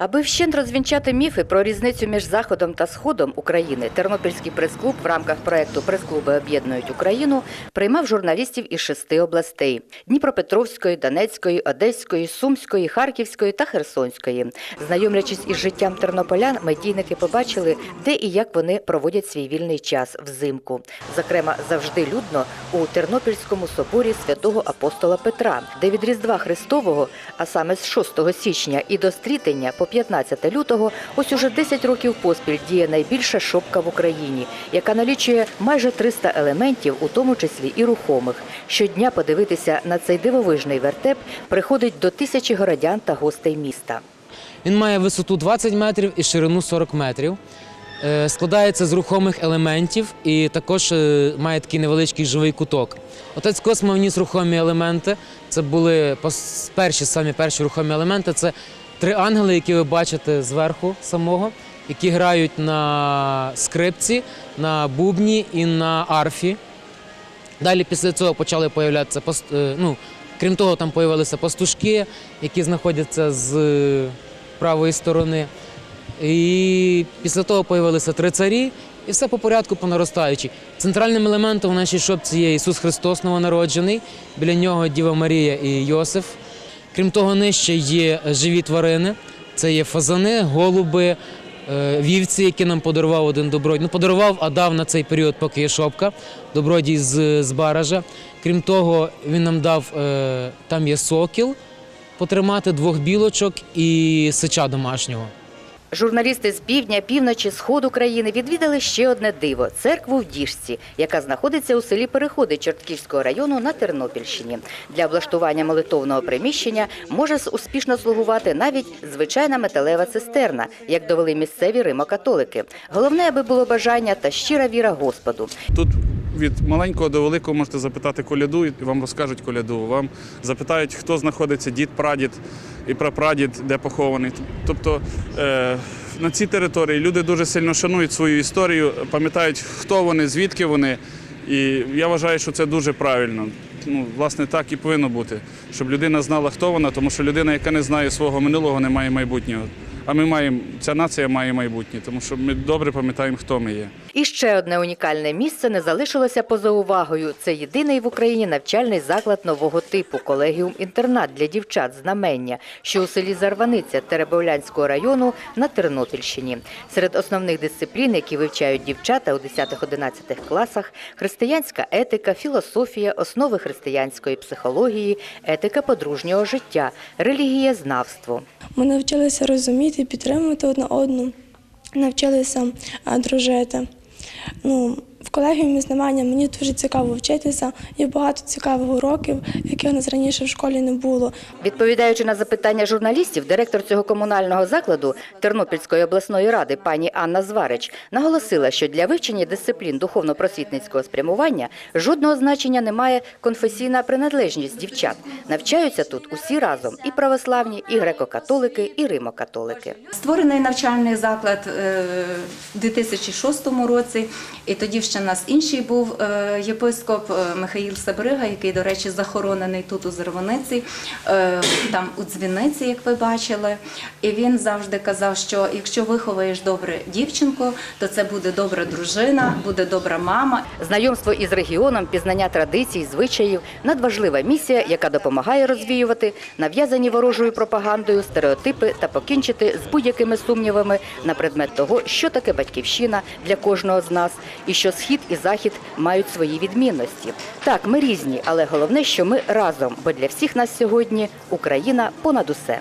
Аби вщент розвінчати міфи про різницю між заходом та сходом України, Тернопільський прес-клуб в рамках проекту Прес-клуби об'єднують Україну приймав журналістів із шести областей: Дніпропетровської, Донецької, Одеської, Сумської, Харківської та Херсонської. Знайомлячись із життям тернополян, медійники побачили, де і як вони проводять свій вільний час взимку. Зокрема, завжди людно у Тернопільському соборі святого апостола Петра, де від Різдва Христового, а саме з 6 січня і до стрітення по 15 лютого, ось уже 10 років поспіль діє найбільша шопка в Україні, яка налічує майже 300 елементів, у тому числі і рухомих. Щодня подивитися на цей дивовижний вертеп приходить до тисячі городян та гостей міста. Він має висоту 20 метрів і ширину 40 метрів. Е, Складається з рухомих елементів і також е, має такий невеличкий живий куток. Отець Космо вніс рухомі елементи. Це були перші самі перші рухомі елементи. Це три ангели, які ви бачите зверху самого, які грають на скрипці, на бубні і на арфі. Далі після цього почали появлятися е, ну, крім того, там появилися пастушки, які знаходяться з правої сторони. І після того появилися три царі, і все по порядку по наростаючій. Центральним елементом в нашій шопці є Ісус Христос новонароджений, біля нього Діва Марія і Йосиф. Крім того, нижче є живі тварини. Це є фазани, голуби, е, вівці, які нам подарував один добродій. Ну, подарував, а дав на цей період, поки є шопка, добродій з, з Баража. Крім того, він нам дав, е, там є сокіл, потримати двох білочок і сича домашнього. Журналісти з півдня, півночі, сходу країни відвідали ще одне диво церкву в Діжці, яка знаходиться у селі Переходи Чортківського району на Тернопільщині. Для облаштування молитовного приміщення може успішно слугувати навіть звичайна металева цистерна, як довели місцеві римокатолики. Головне, аби було бажання та щира віра Господу. Тут від маленького до великого можете запитати коляду, і вам розкажуть коляду. Вам запитають, хто знаходиться дід, прадід і прапрадід, де похований. Тобто е, на цій території люди дуже сильно шанують свою історію, пам'ятають, хто вони, звідки вони. І я вважаю, що це дуже правильно. Ну, власне, так і повинно бути, щоб людина знала, хто вона, тому що людина, яка не знає свого минулого, не має майбутнього. А ми маємо, ця нація має майбутнє, тому що ми добре пам'ятаємо, хто ми є. І ще одне унікальне місце не залишилося поза увагою. Це єдиний в Україні навчальний заклад нового типу колегіум-інтернат для дівчат знамення, що у селі Зарваниця Теребовлянського району на Тернопільщині. Серед основних дисциплін, які вивчають дівчата у 10-11 класах, християнська етика, філософія, основи християнської психології, етика подружнього життя, релігієзнавство. Ми навчилися розуміти, підтримувати одна одну, навчилися дружити. Ну, в колегіумі знамання мені дуже цікаво вчитися. Є багато цікавих уроків, яких у нас раніше в школі не було. Відповідаючи на запитання журналістів, директор цього комунального закладу Тернопільської обласної ради пані Анна Зварич наголосила, що для вивчення дисциплін духовно-просвітницького спрямування жодного значення не має конфесійна приналежність дівчат. Навчаються тут усі разом і православні, і греко-католики, і римокатолики. Створений навчальний заклад е, в 2006 році, і тоді ще в нас інший був е, єпископ е, Михаїл Сабрига, який, до речі, захоронений тут у Зарваниці, е, там у дзвіниці, як ви бачили. І він завжди казав, що якщо виховаєш добре дівчинку, то це буде добра дружина, буде добра мама. Знайомство із регіоном, пізнання традицій, звичаїв надважлива місія, яка допомагає розвіювати нав'язані ворожою пропагандою стереотипи та покінчити з будь-якими сумнівами на предмет того, що таке батьківщина для кожного з нас, і що схід і захід мають свої відмінності. Так, ми різні, але головне, що ми разом, бо для всіх нас сьогодні Україна понад усе.